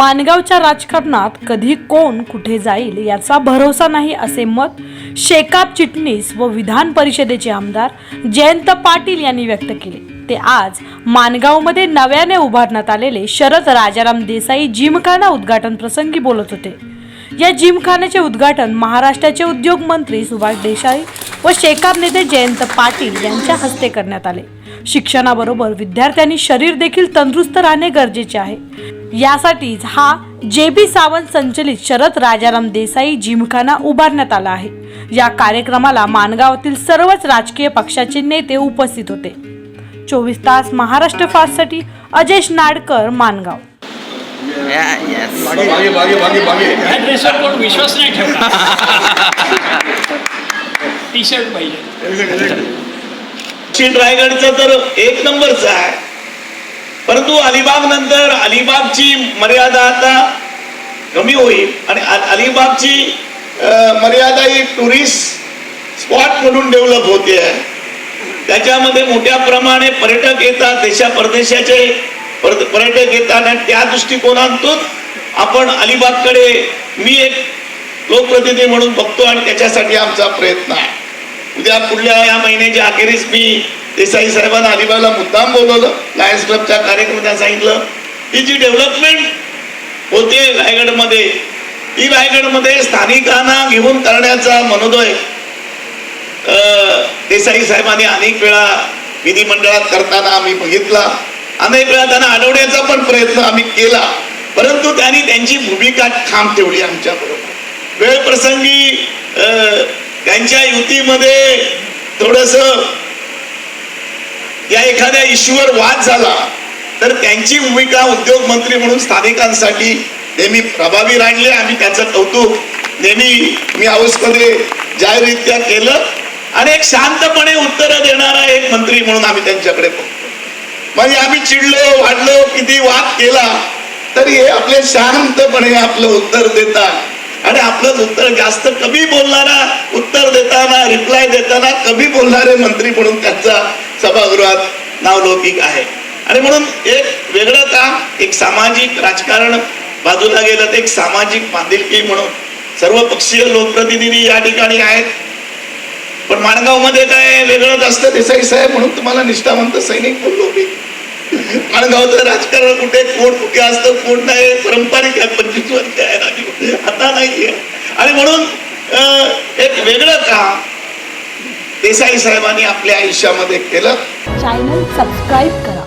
मानगावच्या राजकारणात कधी कोण कुठे जाईल याचा भरोसा नाही असे मत शेकाप चिटणीस व विधान परिषदेचे आमदार जयंत पाटील यांनी व्यक्त केले. ते आज मानगावमध्ये नव्याने उभारण्यात आलेले शरद राजाराम देसाई जिमखाना उद्घाटन प्रसंगी बोलत होते. या जिमखान्याचे उद्घाटन महाराष्ट्राचे उद्योग मंत्री सुभाष देसाई व शेकाप नेते जयंत पाटील यांच्या हस्ते करण्यात आले. शिक्षणाबरोबर विद्यार्थ्यांनी शरीर देखील तंदुरुस्त राहणे गरजेचे आहे. यासाठीच हा जे बी सावंत संचलित शरद राजाराम देसाई जिमखाना उभारण्यात आला आहे. या कार्यक्रमाला मानगावातील सर्वच राजकीय पक्षाचे नेते उपस्थित होते. चोवीस तास महाराष्ट्र फास्टसाठी अजेश नाडकर मानगाव विश्वास नाही टी शर्ट पाहिजे. दक्षिण रायगडचं तर एक नंबरचं आहे. परंतु अलिबाग नंतर अलिबागची मर्यादा आता कमी होईल. आणि अलिबागची मर्यादा ही टुरिस्ट स्पॉट म्हणून डेव्हलप होते. आहे त्याच्यामध्ये मोठ्या प्रमाणे पर्यटक येतात. देशा परदेशाचे पर्यटक येतात. आणि त्या दृष्टिकोनातून आपण अलिबागकडे मी एक लोकप्रतिनिधी म्हणून बघतो आणि त्याच्यासाठी आमचा प्रयत्न आहे. उद्या पुढल्या या महिन्याच्या अखेरीस मी देसाई साहेबांना अलिबागला मुद्दाम बोलवलं. लायन्स क्लबच्या कार्यक्रमात सांगितलं ही जी डेव्हलपमेंट होते रायगडमध्ये ती रायगडमध्ये स्थानिकांना घेऊन करण्याचा मनोदय अं, देसाई साहेबांनी अनेक वेळा विधिमंडळात करताना आम्ही बघितला. अनेक वेळा त्यांना अडवण्याचा पण प्रयत्न आम्ही केला. परंतु त्यांनी त्यांची भूमिका ठाम ठेवली आमच्याबरोबर वेळप्रसंगी वेळ प्रसंगी अं, त्यांच्या युतीमध्ये थोडस त्या एखाद्या इश्यूवर वाद झाला तर त्यांची भूमिका उद्योग मंत्री म्हणून स्थानिकांसाठी नेहमी प्रभावी राहिली. आम्ही त्याचं कौतुक नेहमी मी हाऊसमध्ये जाहीररित्या केलं. आणि एक शांतपणे उत्तरं देणारा एक मंत्री म्हणून आम्ही त्यांच्याकडे बघतो. म्हणजे आम्ही चिडलो वाढलो किती वाद केला तरी हे आपले शांतपणे आपलं उत्तर देतात. आणि आपलं उत्तर जास्त कमी बोलणारा उत्तर देताना रिप्लाय देताना कमी बोलणारे मंत्री म्हणून त्यांचा सभागृहात नावलौकिक आहे. आणि म्हणून एक वेगळं काम एक सामाजिक राजकारण बाजूला गेलं तर एक सामाजिक बांधिलकी म्हणून सर्व पक्षीय लोकप्रतिनिधी या ठिकाणी आहेत. पण माणगावमध्ये काय वेगळंच असतं देसाई साहेब म्हणून तुम्हाला निष्ठावंत सैनिक बोललो मी. माणगावचं राजकारण कुठे कोण कुठे असतं कोण नाही पारंपरिक आहे पंचवीस वर्ष आहे. आता नाहीये आणि म्हणून अं, एक वेगळं काम देसाई साहेबांनी आपल्या आयुष्यामध्ये केलं. चॅनल सबस्क्राईब करा.